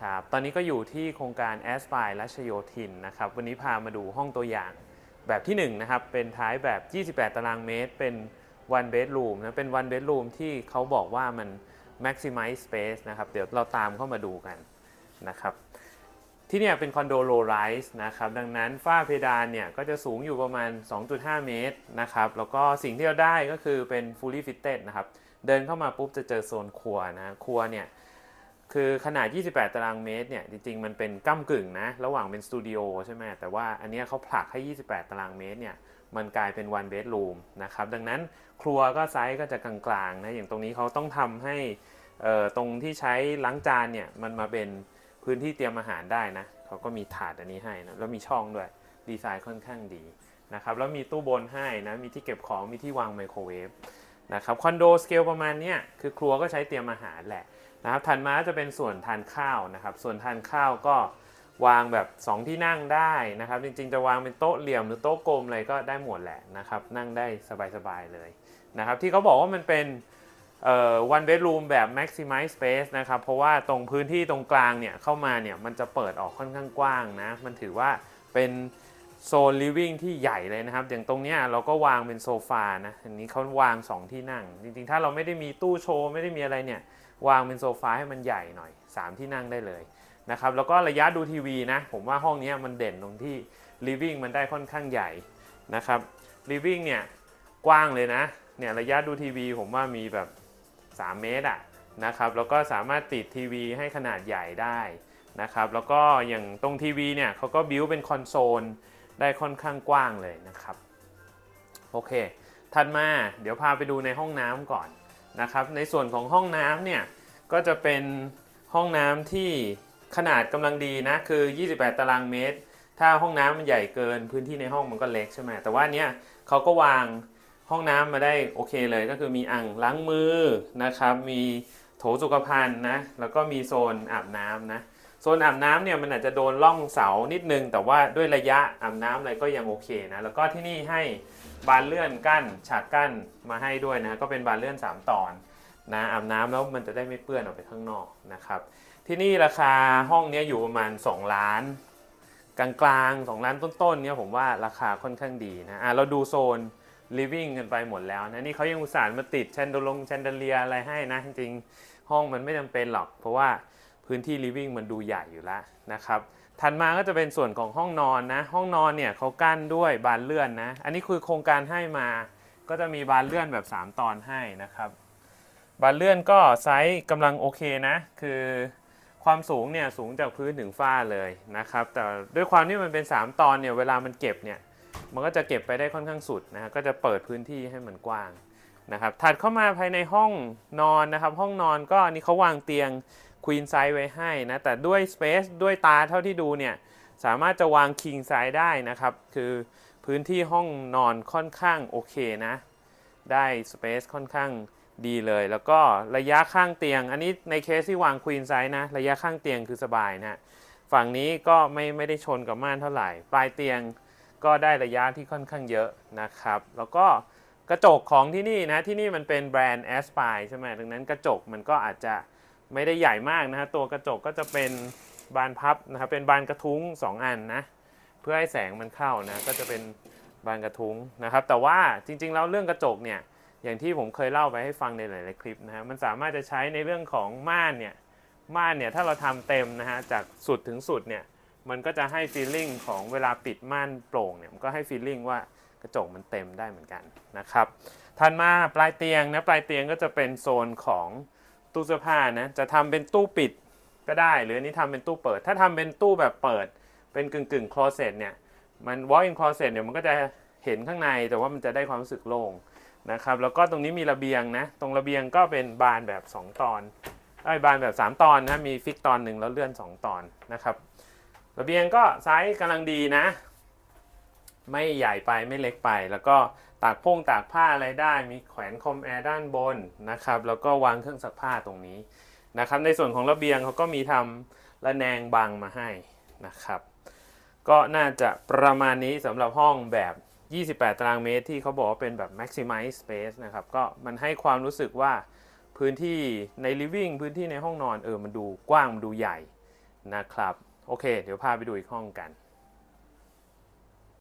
ครับตอนนี้ก็อยู่ที่โครงการแอส i r e รัชโยธินนะครับวันนี้พามาดูห้องตัวอย่างแบบที่1นะครับเป็นท้ายแบบ 28 ตารางเมตร เป็น one bedroom นะเป็น one bedroom ที่เขาบอกว่ามัน maximize space นะครับเดี๋ยวเราตามเข้ามาดูกันนะครับที่เนี่ยเป็นคอนโดโลไรส์นะครับดังนั้นฝ้าเพดานเนี่ยก็จะสูงอยู่ประมาณ 2.5 เมตรนะครับแล้วก็สิ่งที่เราได้ก็คือเป็น fully fitted นะครับเดินเข้ามาปุ๊บจะเจอโซนครัวนะครัวเนี่ย คือขนาด 28 ตารางเมตรเนี่ย จริง ๆ มันเป็นก้ากึ่งนะ ระหว่างเป็นสตูดิโอใช่ไหม แต่ว่าอันนี้เขาผลักให้ 28 ตารางเมตรเนี่ย มันกลายเป็น one bedroom นะครับ ดังนั้นครัวก็ไซส์ก็จะกลางๆนะ อย่างตรงนี้เขาต้องทำให้ตรงที่ใช้ล้างจานเนี่ย มันมาเป็นพื้นที่เตรียมอาหารได้นะ เขาก็มีถาดอันนี้ให้นะ แล้วมีช่องด้วย ดีไซน์ค่อนข้างดีนะครับ แล้วมีตู้บนให้นะ มีที่เก็บของ มีที่วางไมโครเวฟนะครับ คอนโดสเกลประมาณเนี้ย คือครัวก็ใช้เตรียมอาหารแหละ นะครับถัดมาจะเป็นส่วนทานข้าวนะครับ ส่วนทานข้าวก็วางแบบ 2 ที่นั่งได้นะครับ จริงๆ จะวางเป็นโต๊ะเหลี่ยมหรือโต๊ะกลมอะไรก็ได้หมดแหละนะครับ นั่งได้สบายๆเลยนะครับ ที่เขาบอกว่ามันเป็นเอ่อ one bedroom แบบ maximize space นะครับ เพราะว่าตรงพื้นที่ตรงกลางเนี่ยเข้ามาเนี่ยมันจะเปิดออกค่อนข้างกว้างนะ มันถือว่าเป็น โซน living ที่ใหญ่เลยนะครับ อย่างตรงเนี้ยเราก็วางเป็นโซฟานะอันนี้เขาวาง 2 ที่นั่ง จริงๆ ถ้าเราไม่ได้มีตู้โชว์ ไม่ได้มีอะไรเนี่ย วางเป็นโซฟาให้มันใหญ่หน่อย 3 ที่นั่งได้เลยนะครับ แล้วก็ระยะดูทีวีนะ ผมว่าห้องนี้มันเด่นตรงที่ living มันได้ค่อนข้างใหญ่นะครับ living เนี่ยกว้างเลยนะ เนี่ยระยะดูทีวีผมว่ามีแบบ 3 เมตรอะนะครับ แล้วก็สามารถติดทีวีให้ขนาดใหญ่ได้นะครับ แล้วก็อย่างตรงทีวีเนี่ยเขาก็บิวเป็นคอนโซล ได้ค่อนข้างกว้างเลยนะครับ โอเค ถัดมาเดี๋ยวพาไปดูในห้องน้ำก่อนนะครับ ในส่วนของห้องน้ำเนี่ยก็จะเป็นห้องน้ำที่ขนาดกำลังดีนะคือ 28 ตารางเมตร ถ้าห้องน้ำมันใหญ่เกินพื้นที่ในห้องมันก็เล็กใช่ไหมแต่ว่าเนี้ยเขาก็วางห้องน้ำมาได้โอเคเลยก็คือมีอ่างล้างมือนะครับ มีโถสุขภัณฑ์นะแล้วก็มีโซนอาบน้ำนะ โซนอาบน้ำเนี่ยมันอาจจะโดนล่องเสานิดนึง แต่ว่าด้วยระยะอาบน้ำอะไรก็ยังโอเคนะแล้วก็ที่นี่ให้บานเลื่อนกั้นฉากกั้นมาให้ด้วยนะก็เป็นบานเลื่อน 3 ตอนนะอาบน้ำแล้วมันจะได้ไม่เปื้อนออกไปข้างนอกนะครับที่นี่ราคาห้องเนี้ยอยู่ประมาณ 2 ล้าน กลางๆ2ล้านต้นๆเนี่ยผมว่าราคาค่อนข้างดีนะอะเราดูโซน living กันไปหมดแล้วนะนี่เขายังอุตส่าห์มาติดแชนดลงแชนเดเลียอะไรให้นะจริงๆห้องมันไม่จำเป็นหรอก เพราะว่า พื้นที่ living มันดูใหญ่อยู่แล้วนะครับถัดมาก็จะเป็นส่วนของห้องนอนนะ ห้องนอนเนี่ยเขากั้นด้วยบานเลื่อนนะ อันนี้คือโครงการให้มา ก็จะมีบานเลื่อนแบบ 3 ตอนให้นะครับ บานเลื่อนก็ไซส์กำลังโอเคนะ คือความสูงเนี่ยสูงจากพื้นถึงฝ้าเลยนะครับ แต่ด้วยความที่มันเป็น 3 ตอนเนี่ยเวลามันเก็บเนี่ย มันก็จะเก็บไปได้ค่อนข้างสุดนะ ก็จะเปิดพื้นที่ให้มันกว้างนะครับ ถัดเข้ามาภายในห้องนอนนะครับ ห้องนอนก็อันนี้เขาวางเตียง ควีนไซส์ไว้ให้นะ แต่ด้วยสเปซด้วยตาเท่าที่ดูเนี่ย สามารถจะวางคิงไซส์ได้นะครับ คือพื้นที่ห้องนอนค่อนข้างโอเคนะ ได้สเปซค่อนข้างดีเลย แล้วก็ระยะข้างเตียง อันนี้ในเคสที่วางควีนไซส์นะ ระยะข้างเตียงคือสบายนะฝั่งนี้ก็ไม่ไม่ได้ชนกับม่านเท่าไหร่ ปลายเตียงก็ได้ระยะที่ค่อนข้างเยอะนะครับ แล้วก็กระจกของที่นี่นะ ที่นี่มันเป็นแบรนด์ a s p i r e ใช่ไหมดังนั้นกระจกมันก็อาจจะ ไม่ได้ใหญ่มากนะฮะตัวกระจกก็จะเป็นบานพับนะครับเป็นบานกระทุ้ง 2 อันนะเพื่อให้แสงมันเข้านะก็จะเป็นบานกระทุ้งนะครับ แต่ว่าจริงๆแล้วเรื่องกระจกเนี่ยอย่างที่ผมเคยเล่าไปให้ฟังในหลาย ๆ คลิปนะฮะมันสามารถจะใช้ในเรื่องของม่านเนี่ยม่านเนี่ยถ้าเราทำเต็มนะฮะจากสุดถึงสุดเนี่ยมันก็จะให้ฟีลลิ่งของเวลาปิดม่านโปร่งเนี่ยมันก็ให้ฟีลลิ่งว่ากระจกมันเต็มได้เหมือนกันนะครับถัดมาปลายเตียงนะปลายเตียงก็จะเป็นโซนของ ตู้เสื้อผ้านะจะทำเป็นตู้ปิดก็ได้ หรืออันนี้ทำเป็นตู้เปิด ถ้าทำเป็นตู้แบบเปิด เป็นกึ่งกึ่งคลอเซ็ตเนี่ยมัน walk in closet เนี่ยมันก็จะเห็นข้างในแต่ว่ามันจะได้ความรู้สึกโล่งนะครับแล้วก็ตรงนี้มีระเบียงนะ ตรงระเบียงก็เป็นบานแบบ 2 ตอนไอ้บานแบบ 3 ตอนนะมีฟิกตอนหนึ่งแล้วเลื่อน 2 ตอนนะครับระเบียงก็ไซส์กำลังดีนะ ไม่ใหญ่ไปไม่เล็กไป แล้วก็ตากพงตากผ้าอะไรได้มีแขวนคอมแอร์ด้านบนนะครับแล้วก็วางเครื่องซักผ้าตรงนี้นะครับในส่วนของระเบียงเขาก็มีทำระแนงบังมาให้นะครับ ก็น่าจะประมาณนี้สำหรับห้องแบบ 28 ตารางเมตร ที่เขาบอกว่าเป็นแบบ maximize space นะครับ ก็มันให้ความรู้สึกว่าพื้นที่ใน living พื้นที่ในห้องนอนเออมันดูกว้างมันดูใหญ่นะครับ โอเค เดี๋ยวพาไปดูอีกห้องกัน